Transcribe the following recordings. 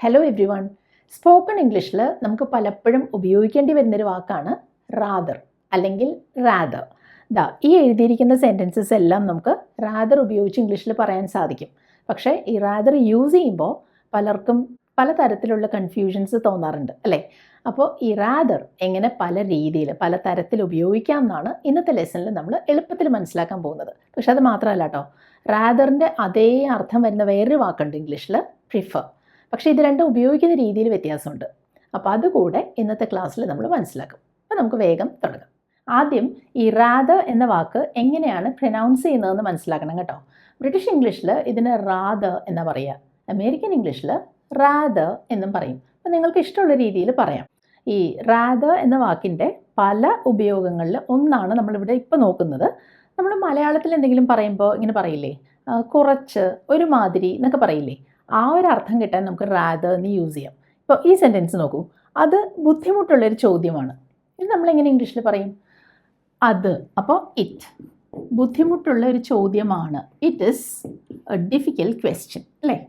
Hello every one spoken ഇംഗ്ലീഷിൽ നമുക്ക് പലപ്പോഴും ഉപയോഗിക്കേണ്ടി വരുന്നൊരു വാക്കാണ് റാദർ അല്ലെങ്കിൽ റാദർ ദാ ഈ എഴുതിയിരിക്കുന്ന സെന്റൻസസ് എല്ലാം നമുക്ക് റാദർ ഉപയോഗിച്ച് ഇംഗ്ലീഷിൽ പറയാൻ സാധിക്കും. പക്ഷേ ഈ റാദർ യൂസ് ചെയ്യുമ്പോൾ പലർക്കും പല തരത്തിലുള്ള കൺഫ്യൂഷൻസ് തോന്നാറുണ്ട് അല്ലേ? അപ്പോൾ ഈ റാദർ എങ്ങനെ പല രീതിയിൽ പല തരത്തിൽ ഉപയോഗിക്കാം എന്നാണ് ഇന്നത്തെ ലെസണിൽ നമ്മൾ എളുപ്പത്തിൽ മനസ്സിലാക്കാൻ പോകുന്നത്. പക്ഷെ അത് മാത്രമല്ല കേട്ടോ റാദറിന്റെ അതേ അർത്ഥം വരുന്ന വേറൊരു വാക്കുണ്ട് ഇംഗ്ലീഷിൽ പ്രിഫർ പക്ഷേ ഇത് രണ്ടും ഉപയോഗിക്കുന്ന രീതിയിൽ വ്യത്യാസമുണ്ട്. അപ്പോൾ അതുകൂടെ ഇന്നത്തെ ക്ലാസ്സിൽ നമ്മൾ മനസ്സിലാക്കും. അപ്പോൾ നമുക്ക് വേഗം തുടങ്ങാം. ആദ്യം ഈ റാദ എന്ന വാക്ക് എങ്ങനെയാണ് പ്രൊനൗൺസ് ചെയ്യുന്നതെന്ന് മനസ്സിലാക്കണം കേട്ടോ. ബ്രിട്ടീഷ് ഇംഗ്ലീഷിൽ ഇതിന് റാദ എന്ന് പറയുക അമേരിക്കൻ ഇംഗ്ലീഷിൽ റാദ എന്നും പറയും. അപ്പോൾ നിങ്ങൾക്ക് ഇഷ്ടമുള്ള രീതിയിൽ പറയാം. ഈ റാദ എന്ന വാക്കിന്റെ പല ഉപയോഗങ്ങളിൽ ഒന്നാണ് നമ്മളിവിടെ ഇപ്പോൾ നോക്കുന്നത്. നമ്മൾ മലയാളത്തിൽ എന്തെങ്കിലും പറയുമ്പോൾ ഇങ്ങനെ പറയില്ലേ? കുറച്ച് ഒരുമാതിരി എന്നൊക്കെ പറയില്ലേ? ആ ഒരു അർത്ഥം കിട്ടാൻ നമുക്ക് റാദർ എന്ന് യൂസ് ചെയ്യാം. ഇപ്പോൾ ഈ സെന്റൻസ് നോക്കൂ. അത് ബുദ്ധിമുട്ടുള്ളൊരു ചോദ്യമാണ്. ഇത് നമ്മളെങ്ങനെ ഇംഗ്ലീഷിൽ പറയും? അത് അപ്പോൾ ഇറ്റ് ബുദ്ധിമുട്ടുള്ള ഒരു ചോദ്യമാണ്. It is a difficult question അല്ലേ?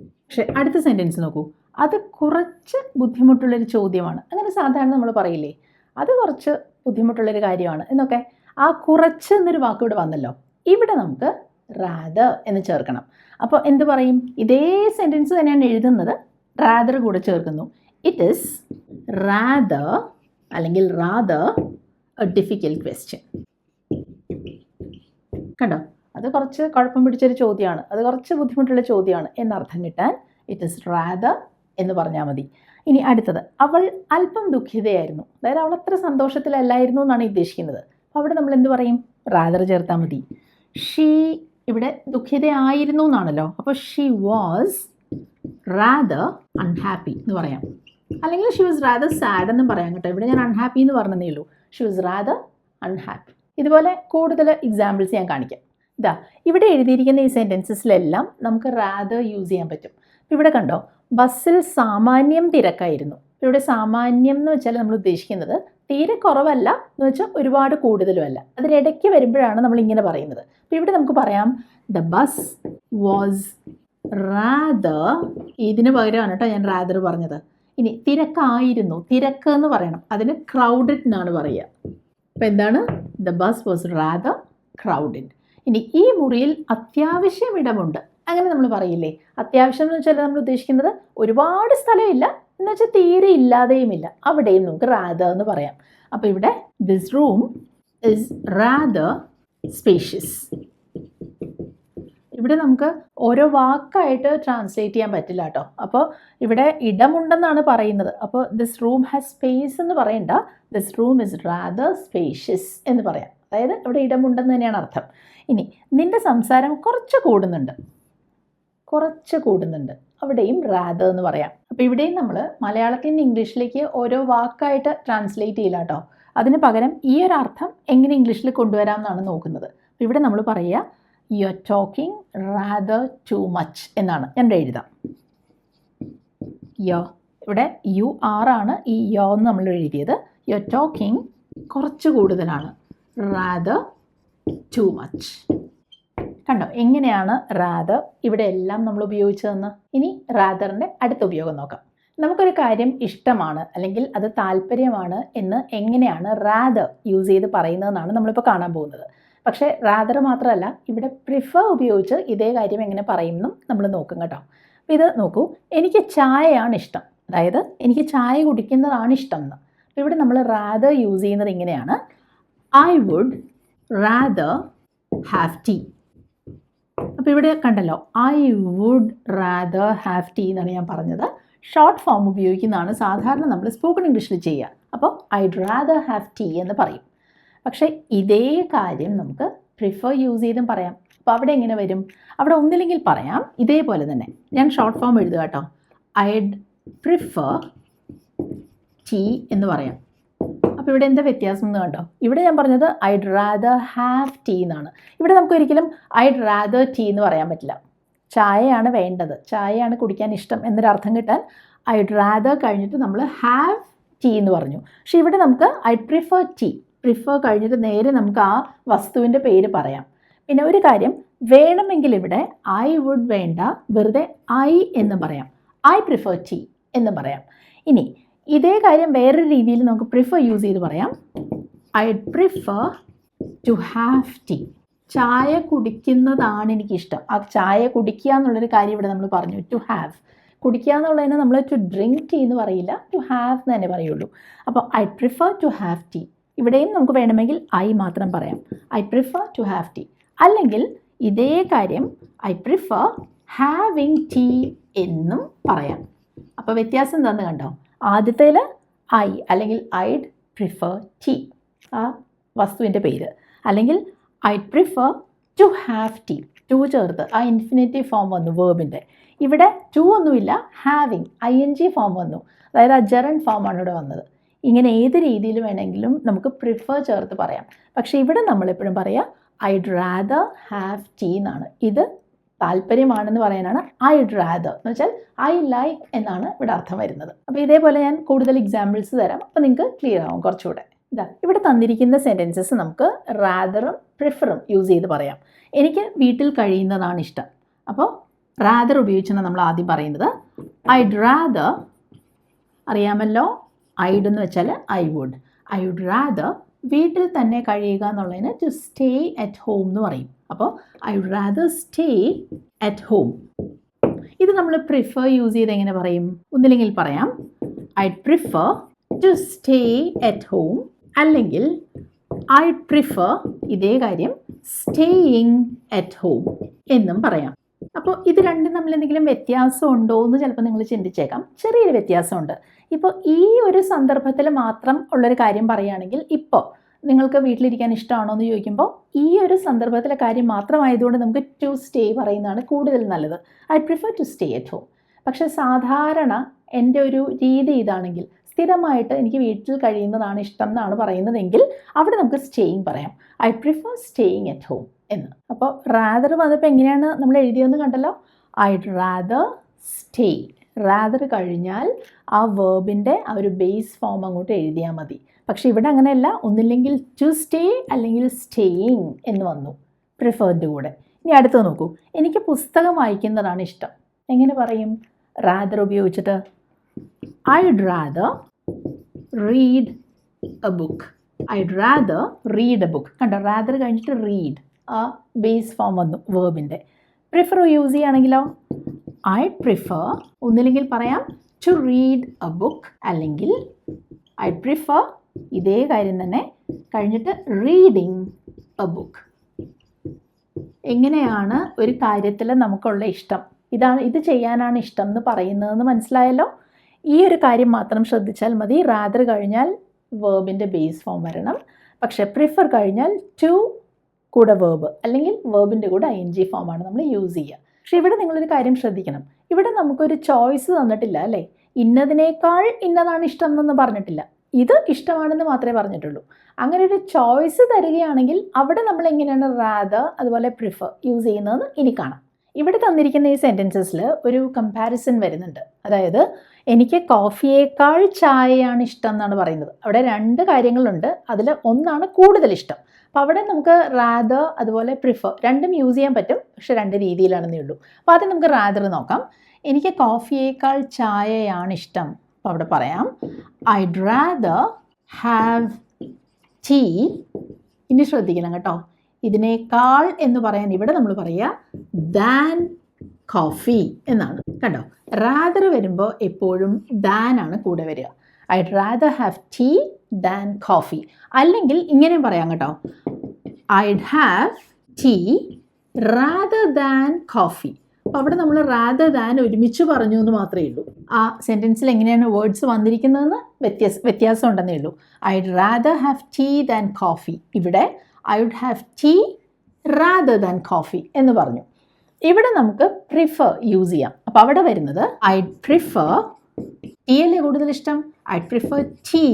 പക്ഷേ അടുത്ത സെന്റൻസ് നോക്കൂ. അത് കുറച്ച് ബുദ്ധിമുട്ടുള്ളൊരു ചോദ്യമാണ്. അങ്ങനെ സാധാരണ നമ്മൾ പറയില്ലേ? അത് കുറച്ച് ബുദ്ധിമുട്ടുള്ളൊരു കാര്യമാണ് എന്നൊക്കെ. ആ കുറച്ച് എന്നൊരു വാക്ക് ഇവിടെ വന്നല്ലോ. ഇവിടെ നമുക്ക് റാദർ എന്ന് ചേർക്കണം. അപ്പോൾ എന്ത് പറയും? ഇതേ സെന്റൻസ് തന്നെയാണ് എഴുതുന്നത്. റാദർ കൂടെ ചേർക്കുന്നു. ഇറ്റ് ഇസ് റാദർ അല്ലെങ്കിൽ റാദർ എ ഡിഫിക്കൽട്ട് ക്വസ്റ്റ്യൻ കണ്ടോ? അത് കുറച്ച് കുഴപ്പം പിടിച്ചൊരു ചോദ്യമാണ്. അത് കുറച്ച് ബുദ്ധിമുട്ടുള്ള ചോദ്യമാണ്. എന്നർത്ഥം കിട്ടാൻ ഇറ്റ് ഇസ് റാദർ എന്ന് പറഞ്ഞാൽ മതി. ഇനി അടുത്തത്. അവൾ അല്പം ദുഃഖിതയായിരുന്നു. അതായത് അവൾ അത്ര സന്തോഷത്തിലല്ലായിരുന്നു എന്നാണ് ഉദ്ദേശിക്കുന്നത്. അപ്പോൾ അവിടെ നമ്മൾ എന്ത് പറയും? റാദർ ചേർത്താൽ മതി. ഷീ ഇവിടെ ദുഃഖിതയായിരുന്നു എന്നാണല്ലോ. അപ്പോൾ ഷീ വാസ് റാദർ അൺഹാപ്പി എന്ന് പറയാം. അല്ലെങ്കിൽ ഷി വാസ് റാദർ സാഡ് എന്നും പറയാം കേട്ടോ. ഇവിടെ ഞാൻ അൺഹാപ്പി എന്ന് പറഞ്ഞതേ ഉള്ളൂ. ഷി വാസ് റാദർ അൺഹാപ്പി ഇതുപോലെ കൂടുതൽ എക്സാമ്പിൾസ് ഞാൻ കാണിക്കാം. ഇതാ ഇവിടെ എഴുതിയിരിക്കുന്ന ഈ സെന്റൻസസിലെല്ലാം നമുക്ക് റാദർ യൂസ് ചെയ്യാൻ പറ്റും. ഇവിടെ കണ്ടോ? ബസ്സിൽ സാമാന്യം തിരക്കായിരുന്നു. ഇവിടെ സാമാന്യം എന്ന് വെച്ചാൽ നമ്മൾ ഉദ്ദേശിക്കുന്നത് തീരെ കുറവല്ല. എന്ന് വെച്ചാൽ ഒരുപാട് കൂടുതലുമല്ല. അതിനിടയ്ക്ക് വരുമ്പോഴാണ് നമ്മൾ ഇങ്ങനെ പറയുന്നത്. അപ്പോൾ ഇവിടെ നമുക്ക് പറയാം. ദ ബസ് വാസ് റാദർ ഇതിന് പകരമാണ് കേട്ടോ ഞാൻ റാദർ പറഞ്ഞത്. ഇനി തിരക്കായിരുന്നു. തിരക്ക് എന്ന് പറയണം. അതിന് ക്രൗഡഡ് എന്നാണ് പറയുക. അപ്പോൾ എന്താണ്? The bus was rather crowded ഇനി ഈ മുറിയിൽ അത്യാവശ്യം ഇടമുണ്ട്. അങ്ങനെ നമ്മൾ പറയില്ലേ? അത്യാവശ്യം എന്ന് വെച്ചാൽ നമ്മൾ ഉദ്ദേശിക്കുന്നത് ഒരുപാട് സ്ഥലമില്ല. എന്ന് വെച്ചാൽ തീരെ ഇല്ലാതെയുമില്ല. അവിടെയും നമുക്ക് റാദ എന്ന് പറയാം. അപ്പോൾ ഇവിടെ this room is rather spacious ഇവിടെ നമുക്ക് ഓരോ വാക്കായിട്ട് ട്രാൻസ്ലേറ്റ് ചെയ്യാൻ പറ്റില്ല കേട്ടോ. അപ്പോൾ ഇവിടെ ഇടമുണ്ടെന്നാണ് പറയുന്നത്. അപ്പോൾ ദിസ് റൂം ഹാസ് സ്പേസ് എന്ന് പറയണ്ട. This room is rather spacious എന്ന് പറയാം. അതായത് ഇവിടെ ഇടമുണ്ടെന്ന് തന്നെയാണ് അർത്ഥം. ഇനി നിന്റെ സംസാരം കുറച്ച് കൂടുന്നുണ്ട്. കുറച്ച് കൂടുന്നുണ്ട്. അവിടെയും റാദർ എന്ന് പറയാം. അപ്പോൾ ഇവിടെയും നമ്മൾ മലയാളത്തിൽ നിന്ന് ഇംഗ്ലീഷിലേക്ക് ഓരോ വാക്കായിട്ട് ട്രാൻസ്ലേറ്റ് ചെയ്യില്ല കേട്ടോ അതിന് പകരം ഈ ഒരു അർത്ഥം എങ്ങനെ ഇംഗ്ലീഷിൽ കൊണ്ടുവരാം എന്നാണ് നോക്കുന്നത് ഇവിടെ നമ്മൾ പറയുക you are talking rather too much എന്നാണ്. ഞാൻ എഴുതാം. യോ ഇവിടെ യു ആർ ആണ് ഈ യോ എന്ന് നമ്മൾ എഴുതിയത്. യു ആർ ടോക്കിംഗ് കുറച്ച് കൂടുതലാണ്. റാദർ ടു മച്ച് കണ്ടോ എങ്ങനെയാണ് റാദർ ഇവിടെ എല്ലാം നമ്മൾ ഉപയോഗിച്ചതെന്ന്? ഇനി റാദറിന്റെ അടുത്ത ഉപയോഗം നോക്കാം. നമുക്കൊരു കാര്യം ഇഷ്ടമാണ് അല്ലെങ്കിൽ അത് താല്പര്യമാണ് എന്ന് എങ്ങനെയാണ് റാദർ യൂസ് ചെയ്ത് പറയുന്നതെന്നാണ് നമ്മളിപ്പോൾ കാണാൻ പോകുന്നത്. പക്ഷേ റാദർ മാത്രമല്ല ഇവിടെ പ്രിഫർ ഉപയോഗിച്ച് ഇതേ കാര്യം എങ്ങനെ പറയുമെന്നും നമ്മൾ നോക്കും കേട്ടോ. അപ്പോൾ ഇത് നോക്കൂ എനിക്ക് ചായയാണ് ഇഷ്ടം. അതായത് എനിക്ക് ചായ കുടിക്കുന്നതാണ് ഇഷ്ടം എന്ന്. അപ്പോൾ ഇവിടെ നമ്മൾ റാദർ യൂസ് ചെയ്യുന്നത് ഇങ്ങനെയാണ്. I would rather have tea അപ്പോൾ ഇവിടെ കണ്ടല്ലോ I would rather have tea എന്നാണ് ഞാൻ പറഞ്ഞത്. ഷോർട്ട് ഫോം ഉപയോഗിക്കുന്നതാണ് സാധാരണ നമ്മൾ സ്പോക്കൺ ഇംഗ്ലീഷിൽ ചെയ്യുക. അപ്പോൾ ഐ റാദർ ഹാവ് ടീ എന്ന് പറയും. പക്ഷേ ഇതേ കാര്യം നമുക്ക് പ്രിഫർ യൂസ് ചെയ്തും പറയാം. അപ്പോൾ അവിടെ എങ്ങനെ വരും? അവിടെ ഒന്നില്ലെങ്കിൽ പറയാം ഇതേപോലെ തന്നെ. ഞാൻ ഷോർട്ട് ഫോം എഴുതുക കേട്ടോ. ഐഡ് പ്രിഫർ ടീ എന്ന് പറയാം. അപ്പോൾ ഇവിടെ എന്താ വ്യത്യാസം എന്ന് കണ്ടോ? ഇവിടെ ഞാൻ പറഞ്ഞത് ഐഡ് റാദർ ഹാവ് ടീ എന്നാണ്. ഇവിടെ നമുക്ക് ഒരിക്കലും ഐഡ് റാദർ ടീ എന്ന് പറയാൻ പറ്റില്ല. ചായയാണ് വേണ്ടത്. ചായയാണ് കുടിക്കാൻ ഇഷ്ടം എന്നൊരർത്ഥം കിട്ടാൻ ഐഡ് റാദർ കഴിഞ്ഞിട്ട് നമ്മൾ ഹാവ് ടീ എന്ന് പറഞ്ഞു. പക്ഷെ ഇവിടെ നമുക്ക് ഐ പ്രിഫർ ടീ പ്രിഫർ കഴിഞ്ഞിട്ട് നേരെ നമുക്ക് ആ വസ്തുവിന്റെ പേര് പറയാം. പിന്നെ ഒരു കാര്യം വേണമെങ്കിൽ ഇവിടെ ഐ വുഡ് വേണ്ട വെറുതെ ഐ എന്ന് പറയാം. ഐ പ്രിഫർ ടീ എന്ന് പറയാം. ഇനി ഇതേ കാര്യം വേറൊരു രീതിയിൽ നമുക്ക് പ്രിഫർ യൂസ് ചെയ്ത് പറയാം. I prefer to have tea ചായ കുടിക്കുന്നതാണ് എനിക്കിഷ്ടം. ആ ചായ കുടിക്കുക എന്നുള്ളൊരു കാര്യം ഇവിടെ നമ്മൾ പറഞ്ഞു. ടു ഹാവ് കുടിക്കുക എന്നുള്ളതിനെ നമ്മൾ ടു ഡ്രിങ്ക് ടീ എന്ന് പറയില്ല. ടു ഹാവ് എന്ന് തന്നെ പറയുള്ളൂ. അപ്പോൾ I prefer to have tea ഇവിടെയും നമുക്ക് വേണമെങ്കിൽ ഐ മാത്രം പറയാം. I prefer to have tea അല്ലെങ്കിൽ ഇതേ കാര്യം ഐ പ്രിഫർ ഹാവിങ് ടീ എന്നും പറയാം. അപ്പോൾ വ്യത്യാസം എന്താണെന്ന് കണ്ടോ? ആദ്യത്തേൽ ഐ അല്ലെങ്കിൽ ഐഡ് പ്രിഫർ ടീ ആ വസ്തുവിന്റെ പേര്. അല്ലെങ്കിൽ I'd prefer to have tea to ചേർത്ത് ആ ഇൻഫിനിറ്റീവ് ഫോം വന്നു വേർബിന്റെ. ഇവിടെ ടു ഒന്നുമില്ല having I N G form വന്നു. അതായത് ആ ജെറൻ ഫോമാണ് ഇവിടെ വന്നത്. ഇങ്ങനെ ഏത് രീതിയിൽ വേണമെങ്കിലും നമുക്ക് പ്രിഫർ ചേർത്ത് പറയാം. പക്ഷേ ഇവിടെ നമ്മളെപ്പോഴും പറയാം ഐഡ് റാദർ ഹാവ് ടീ എന്നാണ്. ഇത് താല്പര്യമാണെന്ന് പറയാനാണ് ഐ ഡ്രാദർ എന്ന് വെച്ചാൽ ഐ ലൈക്ക് എന്നാണ് ഇവിടെ അർത്ഥം വരുന്നത്. അപ്പോൾ ഇതേപോലെ ഞാൻ കൂടുതൽ എക്സാമ്പിൾസ് തരാം. അപ്പോൾ നിങ്ങൾക്ക് ക്ലിയർ ആവും കുറച്ചുകൂടെ. ഇതാ ഇവിടെ തന്നിരിക്കുന്ന സെന്റൻസസ് നമുക്ക് റാദറും പ്രിഫറും യൂസ് ചെയ്ത് പറയാം. എനിക്ക് വീട്ടിൽ കഴിയുന്നതാണ് ഇഷ്ടം. അപ്പോൾ റാദർ ഉപയോഗിച്ചാണ് നമ്മൾ ആദ്യം പറയുന്നത്. ഐഡ് റാദർ അറിയാമല്ലോ? ഐഡ് എന്ന് വെച്ചാൽ I would I would rather വീട്ടിൽ തന്നെ കഴിയുക എന്നുള്ളതിന് ടു സ്റ്റേ അറ്റ് ഹോം എന്ന് പറയും. അപ്പോൾ I rather stay at home ഇത് നമ്മൾ പ്രിഫർ യൂസ് ചെയ്ത് എങ്ങനെ പറയും? ഒന്നില്ലെങ്കിൽ പറയാം. I prefer to stay at home അല്ലെങ്കിൽ ഐ പ്രിഫർ ഇതേ കാര്യം സ്റ്റേയിങ് അറ്റ് ഹോം എന്നും പറയാം. അപ്പോൾ ഇത് രണ്ടും തമ്മിൽ എന്തെങ്കിലും വ്യത്യാസം ഉണ്ടോ എന്ന് ചിലപ്പോൾ നിങ്ങൾ ചിന്തിച്ചേക്കാം. ചെറിയൊരു വ്യത്യാസമുണ്ട്. ഇപ്പോൾ ഈ ഒരു സന്ദർഭത്തിൽ മാത്രം ഉള്ളൊരു കാര്യം പറയുകയാണെങ്കിൽ ഇപ്പോൾ നിങ്ങൾക്ക് വീട്ടിലിരിക്കാൻ ഇഷ്ടമാണോ എന്ന് ചോദിക്കുമ്പോൾ ഈ ഒരു സന്ദർഭത്തിലെ കാര്യം മാത്രമായതുകൊണ്ട് നമുക്ക് ടു സ്റ്റേ പറയുന്നതാണ് കൂടുതൽ നല്ലത്. I prefer to stay at home പക്ഷേ സാധാരണ എന്റെ ഒരു രീതി ഇതാണെങ്കിൽ സ്ഥിരമായിട്ട് എനിക്ക് വീട്ടിൽ കഴിയുന്നതാണ് ഇഷ്ടം എന്നാണ് പറയുന്നതെങ്കിൽ അവിടെ നമുക്ക് സ്റ്റേയിങ് പറയാം. I prefer staying at home എന്ന്. അപ്പോൾ റാദർ വന്നപ്പോൾ എങ്ങനെയാണ് നമ്മൾ എഴുതിയതെന്ന് കണ്ടല്ലോ? ഐ റാദർ സ്റ്റേ റാദർ കഴിഞ്ഞാൽ ആ വേർബിന്റെ ആ ഒരു ബേസ് ഫോം അങ്ങോട്ട് എഴുതിയാൽ മതി. പക്ഷേ ഇവിടെ അങ്ങനെയല്ല. ഒന്നില്ലെങ്കിൽ ടു സ്റ്റേ അല്ലെങ്കിൽ സ്റ്റേയിങ് എന്ന് വന്നു. പ്രിഫേർഡ് കൂടെ. ഇനി അടുത്ത് നോക്കൂ. എനിക്ക് പുസ്തകം വായിക്കുന്നതാണ് ഇഷ്ടം. എങ്ങനെ പറയും? റാദർ ഉപയോഗിച്ചിട്ട്. I'd rather read a book I'd rather read a book കണ്ടോ? റാദർ കഴിഞ്ഞിട്ട് റീഡ് ആ ബേസ് ഫോം വന്നു. വേർബിന്റെ പ്രിഫർ യൂസ് ചെയ്യുകയാണെങ്കിലോ? ഐ പ്രിഫർ ഒന്നില്ലെങ്കിൽ പറയാം ടു റീഡ് എ ബുക്ക് അല്ലെങ്കിൽ ഐ പ്രിഫർ ഇതേ കാര്യം തന്നെ കഴിഞ്ഞിട്ട് റീഡിങ് എ ബുക്ക് എങ്ങനെയാണ് ഒരു കാര്യത്തിൽ നമുക്കുള്ള ഇഷ്ടം? ഇതാണ് ഇത് ചെയ്യാനാണ് ഇഷ്ടം എന്ന് പറയുന്നതെന്ന് മനസ്സിലായല്ലോ? ഈ ഒരു കാര്യം മാത്രം ശ്രദ്ധിച്ചാൽ മതി. റാദർ കഴിഞ്ഞാൽ വേർബിന്റെ ബേസ് ഫോം വരണം. പക്ഷേ പ്രിഫർ കഴിഞ്ഞാൽ ടു കൂടെ വേർബ് അല്ലെങ്കിൽ വേർബിന്റെ കൂടെ ഐ എൻ ജി ഫോമാണ് നമ്മൾ യൂസ് ചെയ്യുക. പക്ഷേ ഇവിടെ നിങ്ങളൊരു കാര്യം ശ്രദ്ധിക്കണം. ഇവിടെ നമുക്കൊരു ചോയ്സ് തന്നിട്ടില്ല അല്ലേ? ഇന്നതിനേക്കാൾ ഇന്നതാണ് ഇഷ്ടം എന്നൊന്നും പറഞ്ഞിട്ടില്ല. ഇത് ഇഷ്ടമാണെന്ന് മാത്രമേ പറഞ്ഞിട്ടുള്ളൂ. അങ്ങനെ ഒരു ചോയ്സ് തരികയാണെങ്കിൽ അവിടെ നമ്മൾ എങ്ങനെയാണ് റാദർ അതുപോലെ പ്രിഫർ യൂസ് ചെയ്യുന്നതെന്ന് ഇനി കാണാം. ഇവിടെ തന്നിരിക്കുന്ന ഈ സെന്റൻസസിൽ ഒരു കമ്പാരിസൺ വരുന്നുണ്ട്. അതായത് എനിക്ക് കോഫിയേക്കാൾ ചായയാണ് ഇഷ്ടം എന്നാണ് പറയുന്നത്. അവിടെ രണ്ട് കാര്യങ്ങളുണ്ട്. അതിൽ ഒന്നാണ് കൂടുതൽ ഇഷ്ടം. അപ്പോൾ അവിടെ നമുക്ക് റാദർ അതുപോലെ പ്രിഫർ രണ്ടും യൂസ് ചെയ്യാൻ പറ്റും. പക്ഷെ രണ്ട് രീതിയിലാണെന്നേ ഉള്ളൂ. അപ്പോൾ ആദ്യം നമുക്ക് റാദർ നോക്കാം. എനിക്ക് കോഫിയേക്കാൾ ചായയാണ് ഇഷ്ടം. അപ്പോൾ അവിടെ പറയാം. ഐഡ് റാദർ ഹാവ് ടീ ഇനി ശ്രദ്ധിക്കണം കേട്ടോ. ഇതിനേക്കാൾ എന്ന് പറയാൻ ഇവിടെ നമ്മൾ പറയുക ദാൻ കോഫി എന്നാണ്. കണ്ടോ? റാദർ വരുമ്പോൾ എപ്പോഴും ദാൻ ആണ് കൂടെ വരിക. I rather have tea than coffee അല്ലെങ്കിൽ ഇങ്ങനെ പറയാം കേട്ടോ. I have tea rather than coffee അപ്പോൾ അവിടെ നമ്മൾ റാദർ ദാൻ ഒരുമിച്ച് പറഞ്ഞു എന്ന് മാത്രമേ ഉള്ളൂ. ആ സെന്റൻസിൽ എങ്ങനെയാണ് വേർഡ്സ് വന്നിരിക്കുന്നതെന്ന് വ്യത്യാസ വ്യത്യാസം ഉണ്ടെന്നേ ഉള്ളൂ. I rather have tea than coffee ഇവിടെ I would have tea rather than coffee എന്ന് പറഞ്ഞു. ഇവിടെ നമുക്ക് പ്രിഫർ യൂസ് ചെയ്യാം. അപ്പോൾ അവിടെ വരുന്നത് ഐ പ്രിഫർ ടീ അല്ലേ കൂടുതൽ ഇഷ്ടം? I prefer tea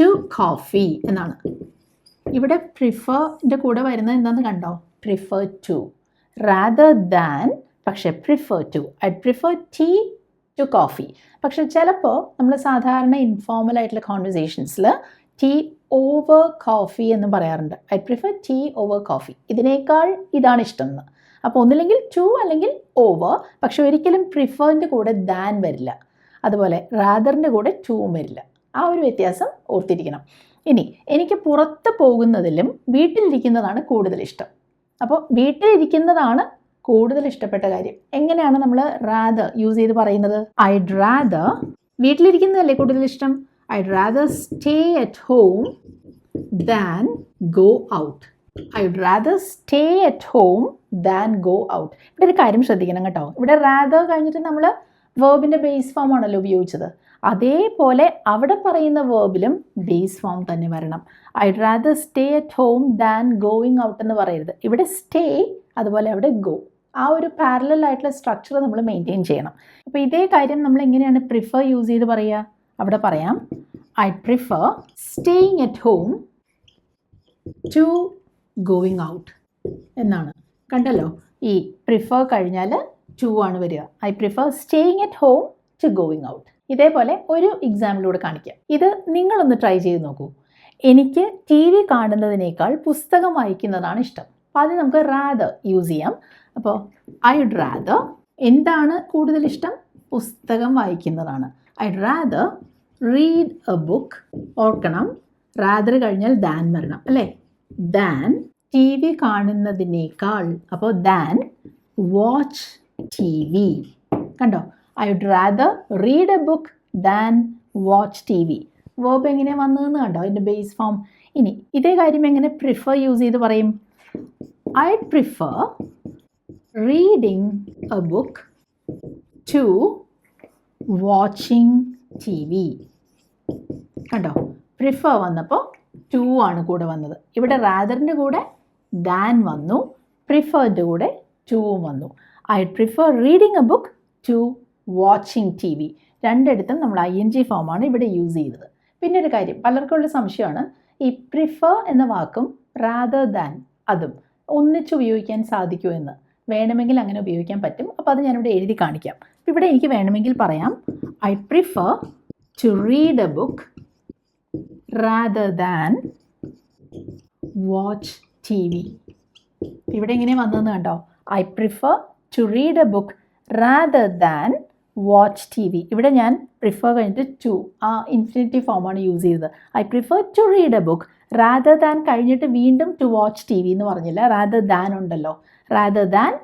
to coffee എന്നാണ്. ഇവിടെ പ്രിഫറിന്റെ കൂടെ വരുന്നത് എന്താണെന്ന് കണ്ടോ? പ്രിഫർ ടു റാദർ ദാൻ പക്ഷേ prefer to I prefer tea to coffee പക്ഷെ ചിലപ്പോൾ നമ്മൾ സാധാരണ ഇൻഫോർമൽ ആയിട്ടുള്ള കോൺവെർസേഷൻസിൽ ടീ ഓവർ കോഫി എന്ന് പറയാറുണ്ട്. I prefer tea over coffee ഇതിനേക്കാൾ ഇതാണ് ഇഷ്ടം എന്ന്. അപ്പോൾ ഒന്നില്ലെങ്കിൽ ടു അല്ലെങ്കിൽ ഓവർ പക്ഷെ ഒരിക്കലും പ്രിഫറിന്റെ കൂടെ ദാൻ വരില്ല. അതുപോലെ റാദറിന്റെ കൂടെ ടൂവും വരില്ല. ആ ഒരു വ്യത്യാസം ഓർത്തിരിക്കണം. ഇനി എനിക്ക് പുറത്ത് പോകുന്നതിലും വീട്ടിലിരിക്കുന്നതാണ് കൂടുതൽ ഇഷ്ടം. അപ്പോൾ വീട്ടിലിരിക്കുന്നതാണ് കൂടുതൽ ഇഷ്ടപ്പെട്ട കാര്യം. എങ്ങനെയാണ് നമ്മൾ റാദർ യൂസ് ചെയ്ത് പറയുന്നത്? ഐ റാദർ വീട്ടിലിരിക്കുന്നതല്ലേ കൂടുതൽ ഇഷ്ടം? I rather stay at home than go out I'd rather stay at home than go out ഇവിടെ ഒരു കാര്യം ശ്രദ്ധിക്കണം കേട്ടോ. ഇവിടെ റാദർ കഴിഞ്ഞിട്ട് നമ്മൾ വേർബിന്റെ ബേസ് ഫോം ആണല്ലോ ഉപയോഗിച്ചത്. അതേപോലെ അവിടെ പറയുന്ന വേർബിലും ബേസ് ഫോം തന്നെ വരണം. I rather stay at home than going out എന്ന് പറയരുത്. ഇവിടെ സ്റ്റേ അതുപോലെ അവിടെ ഗോ ആ ഒരു പാരലൽ ആയിട്ടുള്ള സ്ട്രക്ചർ നമ്മൾ മെയിന്റെയിൻ ചെയ്യണം. അപ്പോൾ ഇതേ കാര്യം നമ്മൾ എങ്ങനെയാണ് പ്രിഫർ യൂസ് ചെയ്ത് പറയുക അവിടെ പറയാം. I prefer staying at home to going out എന്നാണ്. കണ്ടല്ലോ? ഈ പ്രിഫർ കഴിഞ്ഞാൽ ടു ആണ് വരിക. I prefer staying at home to going out ഇതേപോലെ ഒരു എക്സാമ്പിളിലൂടെ കാണിക്കാം. ഇത് നിങ്ങളൊന്ന് ട്രൈ ചെയ്ത് നോക്കൂ. എനിക്ക് ടി വി കാണുന്നതിനേക്കാൾ പുസ്തകം വായിക്കുന്നതാണ് ഇഷ്ടം. അപ്പോൾ അത് നമുക്ക് റാദർ യൂസ് ചെയ്യാം. അപ്പോൾ ഐഡ് റാദർ എന്താണ് കൂടുതൽ ഇഷ്ടം? പുസ്തകം വായിക്കുന്നതാണ്. I'd rather read a book ഓർക്കണം റാദർ കഴിഞ്ഞാൽ ദാൻ വരണം അല്ലേ? ദാൻ ടി വി കാണുന്നതിനേക്കാൾ അപ്പോൾ ദാൻ വാച്ച് ടി വി കണ്ടോ? I would rather read a book than watch T V verb എങ്ങനെ വന്നതെന്ന് കണ്ടോ? അതിന്റെ ബേസ് ഫോം ഇനി ഇതേ കാര്യം എങ്ങനെ പ്രിഫർ യൂസ് ചെയ്ത് പറയും? I prefer reading a book to T V കണ്ടോ? പ്രിഫർ വന്നപ്പോൾ ടു ആണ് കൂടെ വന്നത്. ഇവിടെ റാദറിന്റെ കൂടെ ദാൻ വന്നു. പ്രിഫറിന്റെ കൂടെ ടുവും വന്നു. I prefer reading a book to watching T V രണ്ടിടത്തും നമ്മൾ ഐ എൻ ജി ഫോമാണ് ഇവിടെ യൂസ് ചെയ്തത്. പിന്നെ ഒരു കാര്യം പലർക്കുള്ള സംശയമാണ് ഈ പ്രിഫർ എന്ന വാക്കും റാദർ ദാൻ അതും ഒന്നിച്ച് ഉപയോഗിക്കാൻ സാധിക്കുമോ എന്ന്. വേണമെങ്കിൽ അങ്ങനെ ഉപയോഗിക്കാൻ പറ്റും. അപ്പോൾ അത് ഞാനിവിടെ എഴുതി കാണിക്കാം. അപ്പോൾ ഇവിടെ എനിക്ക് വേണമെങ്കിൽ പറയാം. I prefer to read a book rather than watch T V ഇവിടെ എങ്ങനെ വന്നതെന്ന് കണ്ടോ? I prefer to read a book rather than watch T V ഇവിടെ ഞാൻ പ്രിഫർ കഴിഞ്ഞിട്ട് ടു ആ ഇൻഫിനിറ്റീവ് ഫോമാണ് യൂസ് ചെയ്തത്. I prefer to read a book rather than കഴിഞ്ഞിട്ട് വീണ്ടും ടു വാച്ച് ടി വി എന്ന് പറഞ്ഞില്ല. റാദർ ദാൻ ഉണ്ടല്ലോ. Rather than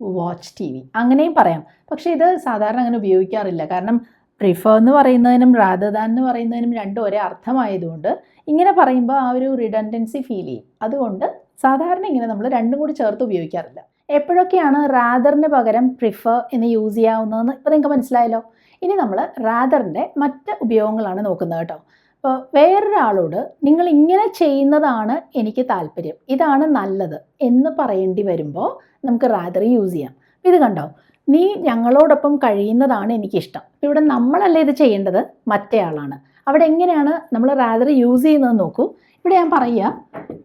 watch T V അങ്ങനെയും പറയാം. പക്ഷേ ഇത് സാധാരണ അങ്ങനെ ഉപയോഗിക്കാറില്ല. കാരണം പ്രിഫർ എന്ന് പറയുന്നതിനും റാദർ ദാൻ എന്ന് പറയുന്നതിനും രണ്ടും ഒരേ അർത്ഥമായതുകൊണ്ട് ഇങ്ങനെ പറയുമ്പോൾ ആ ഒരു റിഡൻഡൻസി ഫീൽ ചെയ്യും. അതുകൊണ്ട് സാധാരണ ഇങ്ങനെ നമ്മൾ രണ്ടും കൂടി ചേർത്ത് ഉപയോഗിക്കാറില്ല. എപ്പോഴൊക്കെയാണ് റാദറിന് പകരം പ്രിഫർ എന്ന് യൂസ് ചെയ്യാവുന്നതെന്ന് ഇപ്പോൾ നിങ്ങൾക്ക് മനസ്സിലായല്ലോ? ഇനി നമ്മൾ റാദറിന്റെ മറ്റ് ഉപയോഗങ്ങളാണ് നോക്കുന്നത് കേട്ടോ. അപ്പോൾ വേറൊരാളോട് നിങ്ങൾ ഇങ്ങനെ ചെയ്യുന്നതാണ് എനിക്ക് താല്പര്യം. ഇതാണ് നല്ലത് എന്ന് പറയേണ്ടി വരുമ്പോൾ നമുക്ക് റാദർ യൂസ് ചെയ്യാം. ഇത് കണ്ടോ? നീ ഞങ്ങളോടൊപ്പം കഴിയുന്നതാണ് എനിക്കിഷ്ടം. ഇവിടെ നമ്മളല്ല ഇത് ചെയ്യേണ്ടത്? മറ്റേ ആളാണ് അവിടെ എങ്ങനെയാണ് നമ്മൾ റാദർ യൂസ് ചെയ്യുന്നത് നോക്കൂ. ഇവിടെ ഞാൻ പറയുക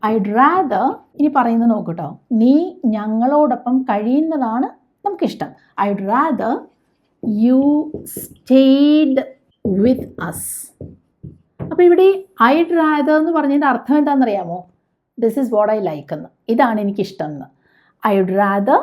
ഐ റാദർ ഇനി പറയുന്നത് നോക്കൂ കേട്ടോ നീ ഞങ്ങളോടൊപ്പം കഴിയുന്നതാണ് നമുക്കിഷ്ടം. I rather you stayed with us അപ്പോൾ ഇവിടെ ഐ റാദർ എന്ന് പറഞ്ഞതിന്റെ അർത്ഥം എന്താണെന്നറിയാമോ? This is what I like എന്ന്. ഇതാണ് എനിക്കിഷ്ടം എന്ന്. ഐ റാദർ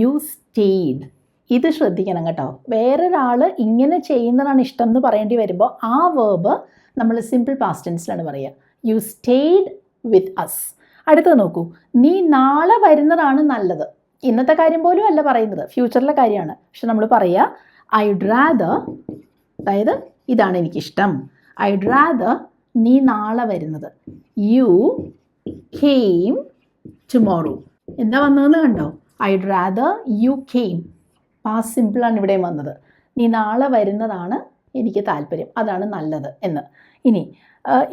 യു സ്റ്റേഡ് ഇത് ശ്രദ്ധിക്കണം കേട്ടോ. വേറൊരാൾ ഇങ്ങനെ ചെയ്യുന്നതാണ് ഇഷ്ടം എന്ന് പറയേണ്ടി വരുമ്പോൾ ആ വേർബ് നമ്മൾ സിമ്പിൾ പാസ്റ്റ് ടെൻസിലാണ് പറയുക യു സ്റ്റേഡ് വിത്ത് അസ് അടുത്തത് നോക്കൂ. നീ നാളെ വരുന്നതാണ് നല്ലത്. ഇന്നത്തെ കാര്യം പോലും അല്ല പറയുന്നത്. ഫ്യൂച്ചറിലെ കാര്യമാണ്. പക്ഷെ നമ്മൾ പറയുക ഐ റാദർ അതായത് ഇതാണ് എനിക്കിഷ്ടം. ഐ റാദർ നീ നാളെ വരുന്നത്. യു കെയിം ടുമോറോ എന്താ വന്നതെന്ന് കണ്ടോ? I rather you came past സിമ്പിളാണ് ഇവിടെയും വന്നത്. നീ നാളെ വരുന്നതാണ് എനിക്ക് താല്പര്യം. അതാണ് നല്ലത് എന്ന്. ഇനി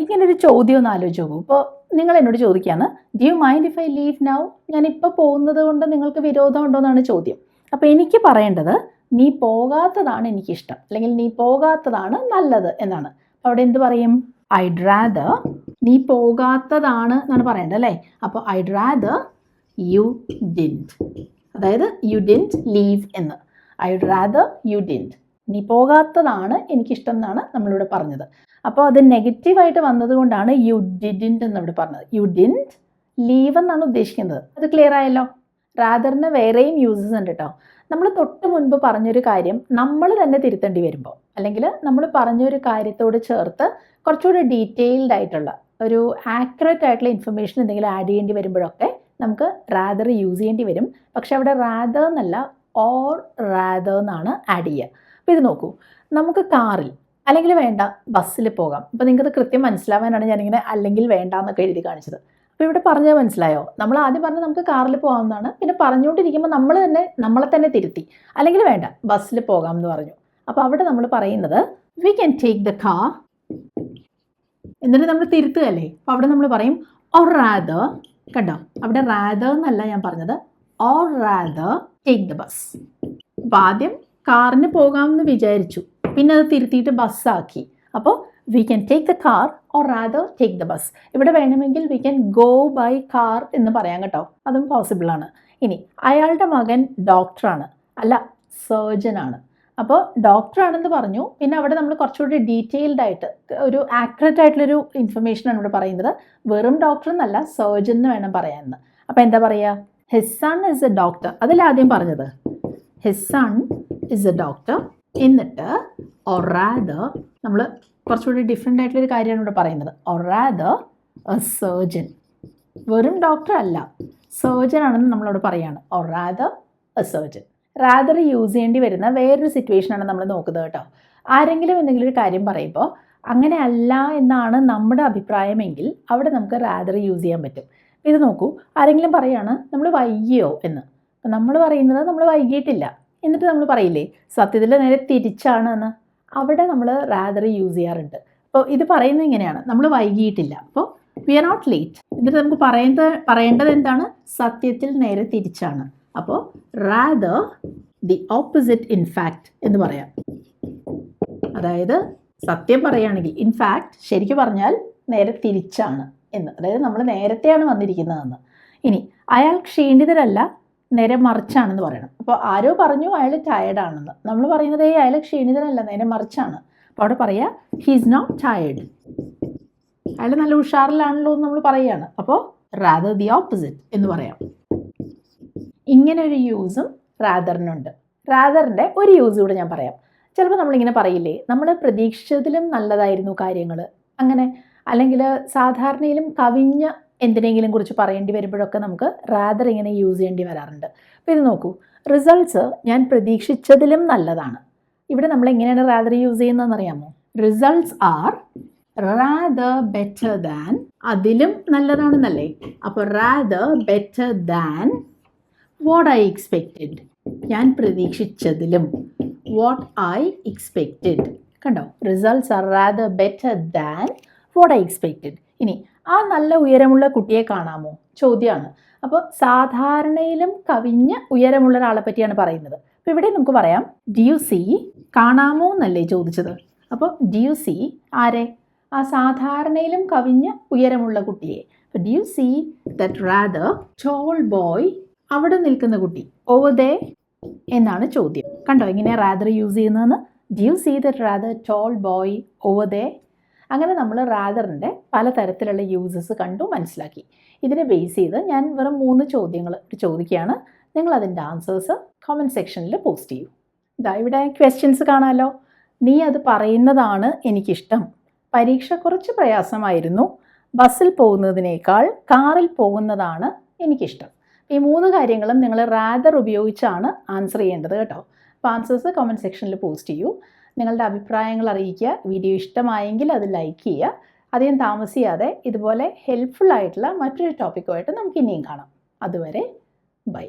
ഇങ്ങനൊരു ചോദ്യം ഒന്ന് ആലോചിച്ച് നോക്കൂ. ഇപ്പോൾ നിങ്ങൾ എന്നോട് ചോദിക്കുകയാണ് do you mind if I leave now ഞാനിപ്പോൾ പോകുന്നത് കൊണ്ട് നിങ്ങൾക്ക് വിരോധമുണ്ടോ എന്നാണ് ചോദ്യം. അപ്പോൾ എനിക്ക് പറയേണ്ടത് നീ പോകാത്തതാണ് എനിക്കിഷ്ടം. അല്ലെങ്കിൽ നീ പോകാത്തതാണ് നല്ലത് എന്നാണ്. അപ്പോൾ അവിടെ എന്ത് പറയും? ഐ റാദർ നീ പോകാത്തതാണ് എന്നാണ് പറയേണ്ടത് അല്ലേ? അപ്പോൾ ഐ റാദർ യു ഡിന്റ് അതായത് യു ഡിന്റ് ലീവ് എന്ന്. ഐഡ് റാദർ യു ഡിന്റ് നീ പോകാത്തതാണ് എനിക്കിഷ്ടം എന്നാണ് നമ്മളിവിടെ പറഞ്ഞത്. അപ്പോൾ അത് നെഗറ്റീവായിട്ട് വന്നതുകൊണ്ടാണ് യു ഡിഡിന്റ് എന്ന് ഇവിടെ പറഞ്ഞത്. യു ഡിന്റ് ലീവ് എന്നാണ് ഉദ്ദേശിക്കുന്നത്. അത് ക്ലിയർ ആയല്ലോ? റാദറിന് വേറെയും യൂസസ് ഉണ്ട് കേട്ടോ നമ്മൾ തൊട്ട് മുൻപ് പറഞ്ഞൊരു കാര്യം നമ്മൾ തന്നെ തിരുത്തേണ്ടി വരുമ്പോൾ അല്ലെങ്കിൽ നമ്മൾ പറഞ്ഞൊരു കാര്യത്തോട് ചേർത്ത് കുറച്ചുകൂടി ഡീറ്റെയിൽഡ് ആയിട്ടുള്ള ഒരു ആക്യുറേറ്റ് ആയിട്ടുള്ള ഇൻഫർമേഷൻ എന്തെങ്കിലും ആഡ് ചെയ്യേണ്ടി വരുമ്പോഴൊക്കെ നമുക്ക് റാദർ യൂസ് ചെയ്യേണ്ടി വരും. പക്ഷെ അവിടെ റാദർ എന്നല്ല ഓർ റാദർ എന്നാണ് ആഡ് ചെയ്യുക. അപ്പോൾ ഇത് നോക്കൂ. നമുക്ക് കാറിൽ അല്ലെങ്കിൽ വേണ്ട ബസ്സിൽ പോകാം. അപ്പോൾ നിങ്ങൾക്കത് കൃത്യം മനസ്സിലാവാനാണ് ഞാനിങ്ങനെ അല്ലെങ്കിൽ വേണ്ട എന്നൊക്കെ എഴുതി കാണിച്ചത്. അപ്പോൾ ഇവിടെ പറഞ്ഞാൽ മനസ്സിലായോ? നമ്മൾ ആദ്യം പറഞ്ഞാൽ നമുക്ക് കാറിൽ പോകാമെന്നാണ്. പിന്നെ പറഞ്ഞുകൊണ്ടിരിക്കുമ്പോൾ നമ്മൾ തന്നെ നമ്മളെ തന്നെ തിരുത്തി. അല്ലെങ്കിൽ വേണ്ട ബസ്സിൽ പോകാം എന്ന് പറഞ്ഞു. അപ്പോൾ അവിടെ നമ്മൾ പറയുന്നത് we can take the car എന്നിട്ട് നമ്മൾ തിരുത്തുകയല്ലേ? അപ്പോൾ അവിടെ നമ്മൾ പറയും ഓർ റാദർ കണ്ടോ? അവിടെ റാദർ എന്നല്ല ഞാൻ പറഞ്ഞത്. Or rather take the bus അപ്പോൾ ആദ്യം കാറിന് പോകാമെന്ന് വിചാരിച്ചു. പിന്നെ അത് തിരുത്തിയിട്ട് ബസ്സാക്കി അപ്പോൾ we can take the car or rather take the bus ഇവിടെ വേണമെങ്കിൽ we can go by car എന്ന് പറയാം കേട്ടോ. അതും പോസിബിൾ ആണ്. ഇനി അയാളുടെ മകൻ ഡോക്ടറാണ് അല്ല സർജനാണ് അപ്പോൾ ഡോക്ടറാണെന്ന് പറഞ്ഞു. പിന്നെ അവിടെ നമ്മൾ കുറച്ചുകൂടി ഡീറ്റെയിൽഡ് ആയിട്ട് ഒരു ആക്യുറേറ്റ് ആയിട്ടുള്ളൊരു ഇൻഫർമേഷനാണ് ഇവിടെ പറയുന്നത്. വെറും ഡോക്ടർ എന്നല്ല സർജൻ എന്ന് വേണം പറയാമെന്ന് അപ്പോൾ എന്താ പറയുക his son is a doctor അതിലാദ്യം പറഞ്ഞത്? His son is a doctor എന്നിട്ട് ഒറാദ് നമ്മൾ കുറച്ചുകൂടി ഡിഫറെന്റ് ആയിട്ടുള്ളൊരു കാര്യമാണ് ഇവിടെ പറയുന്നത്. ഒറാദ് എ സർജൻ വെറും ഡോക്ടർ അല്ല. സർജൻ ആണെന്ന് നമ്മളോട് പറയാണ്. Or rather a surgeon rather use ചെയ്യേണ്ടി വരുന്ന വേറൊരു സിറ്റുവേഷനാണ് നമ്മൾ നോക്കുന്നത് കേട്ടോ. ആരെങ്കിലും എന്തെങ്കിലും ഒരു കാര്യം പറയുമ്പോൾ അങ്ങനെ അല്ല എന്നാണ് നമ്മുടെ അഭിപ്രായമെങ്കിൽ അവിടെ നമുക്ക് റാദർ യൂസ് ചെയ്യാൻ പറ്റും. ഇത് നോക്കൂ ആരെങ്കിലും പറയാണ് നമ്മൾ വൈകിയോ? എന്ന്. നമ്മൾ പറയുന്നത് നമ്മൾ വൈകിയിട്ടില്ല. എന്നിട്ട് നമ്മൾ പറയില്ലേ സത്യത്തിൽ നേരെ തിരിച്ചാണ് എന്ന്. അവിടെ നമ്മൾ റാദർ യൂസ് ചെയ്യാറുണ്ട്. അപ്പോൾ ഇത് പറയുന്നത് ഇങ്ങനെയാണ് നമ്മൾ വൈകിയിട്ടില്ല. അപ്പോൾ വി ആർ നോട്ട് ലേറ്റ് എന്നിട്ട് നമുക്ക് പറയുന്നത് പറയേണ്ടത് എന്താണ്? സത്യത്തിൽ നേരെ തിരിച്ചാണ്. അപ്പോൾ റാദർ ദി ഓപ്പോസിറ്റ് ഇൻഫാക്റ്റ് എന്ന് പറയാം. അതായത് സത്യം പറയുകയാണെങ്കിൽ ഇൻ ഫാക്റ്റ് ശരിക്കും പറഞ്ഞാൽ നേരെ തിരിച്ചാണ് എന്ന്. അതായത് നമ്മൾ നേരത്തെയാണ് വന്നിരിക്കുന്നതെന്ന്. ഇനി അയാൾ ക്ഷീണിതരല്ല നേരെ മറിച്ചാണെന്ന് പറയണം. അപ്പോൾ ആരോ പറഞ്ഞു അയാൾ ടയർഡാണെന്ന് നമ്മൾ പറയുന്നത് ഏ അയാൾ ക്ഷീണിതരല്ല നേരെ മറിച്ചാണ്. അപ്പോൾ അവിടെ പറയുക ഹീ ഈസ് നോട്ട് ടയേർഡ് അയാൾ നല്ല ഉഷാറിലാണല്ലോ എന്ന് നമ്മൾ പറയുകയാണ്. അപ്പോൾ റാദർ ദി ഓപ്പോസിറ്റ് എന്ന് പറയാം. ഇങ്ങനെ ഒരു യൂസും റാദറിനുണ്ട് റാദറിന്റെ ഒരു യൂസ് കൂടെ ഞാൻ പറയാം. ചിലപ്പോൾ നമ്മളിങ്ങനെ പറയില്ലേ നമ്മൾ പ്രതീക്ഷിച്ചതിലും നല്ലതായിരുന്നു കാര്യങ്ങൾ അങ്ങനെ അല്ലെങ്കിൽ സാധാരണയിലും കവിഞ്ഞ എന്തിനെങ്കിലും കുറിച്ച് പറയേണ്ടി വരുമ്പോഴൊക്കെ നമുക്ക് റാദർ ഇങ്ങനെ യൂസ് ചെയ്യേണ്ടി വരാറുണ്ട്. അപ്പോൾ ഇത് നോക്കൂ റിസൾട്ട്സ് ഞാൻ പ്രതീക്ഷിച്ചതിലും നല്ലതാണ്. ഇവിടെ നമ്മൾ എങ്ങനെയാണ് റാദർ യൂസ് ചെയ്യുന്നതെന്ന് അറിയാമോ? Results are rather better than അതിലും നല്ലതാണെന്നല്ലേ? അപ്പോൾ rather better than what I expected ഞാൻ പ്രതീക്ഷിച്ചതിലും വാട്ട് ഐ എക്സ്പെക്റ്റഡ് കണ്ടോ? Results are rather better than what I expected ഇനി ആ നല്ല ഉയരമുള്ള കുട്ടിയെ കാണാമോ? ചോദ്യമാണ്. അപ്പോൾ സാധാരണയിലും കവിഞ്ഞ ഉയരമുള്ള ഒരാളെ പറ്റിയാണ് പറയുന്നത്. അപ്പോൾ ഇവിടെ നമുക്ക് പറയാം ഡി യു സി കാണാമോ എന്നല്ലേ ചോദിച്ചത്? അപ്പോൾ ഡി യു സി ആരെ? ആ സാധാരണയിലും കവിഞ്ഞ ഉയരമുള്ള കുട്ടിയെ. D'you see that rather tall boy അവിടെ നിൽക്കുന്ന കുട്ടി ഓവർ ദേ എന്നാണ് ചോദ്യം. കണ്ടോ ഇങ്ങനെ റാദർ യൂസ് ചെയ്യുന്നതെന്ന്? D'you see the rather tall boy over there അങ്ങനെ നമ്മൾ റാദറിന്റെ പലതരത്തിലുള്ള യൂസസ് കണ്ടു മനസ്സിലാക്കി. ഇതിനെ ബേസ് ചെയ്ത് ഞാൻ വെറും മൂന്ന് ചോദ്യങ്ങൾ ചോദിക്കുകയാണ്. നിങ്ങൾ അതിന്റെ ആൻസേഴ്സ് കമന്റ് സെക്ഷനിൽ പോസ്റ്റ് ചെയ്യൂ. ഇതാ ഇവിടെ ക്വസ്റ്റ്യൻസ് കാണാമല്ലോ നീ അത് പറയുന്നതാണ് എനിക്കിഷ്ടം. പരീക്ഷ കുറച്ച് പ്രയാസമായിരുന്നു. ബസ്സിൽ പോകുന്നതിനേക്കാൾ കാറിൽ പോകുന്നതാണ് എനിക്കിഷ്ടം. ഈ മൂന്ന് കാര്യങ്ങളും നിങ്ങൾ റാദർ ഉപയോഗിച്ചാണ് ആൻസർ ചെയ്യേണ്ടത് കേട്ടോ. അപ്പോൾ ആൻസേഴ്സ് കമന്റ് സെക്ഷനിൽ പോസ്റ്റ് ചെയ്യൂ. നിങ്ങളുടെ അഭിപ്രായങ്ങൾ അറിയിക്കുക. വീഡിയോ ഇഷ്ടമായെങ്കിൽ അത് ലൈക്ക് ചെയ്യുക. അധികം താമസിയാതെ ഇതുപോലെ ഹെൽപ്ഫുൾ ആയിട്ടുള്ള മറ്റൊരു ടോപ്പിക്കുമായിട്ട് നമുക്ക് ഇനിയും കാണാം. അതുവരെ ബൈ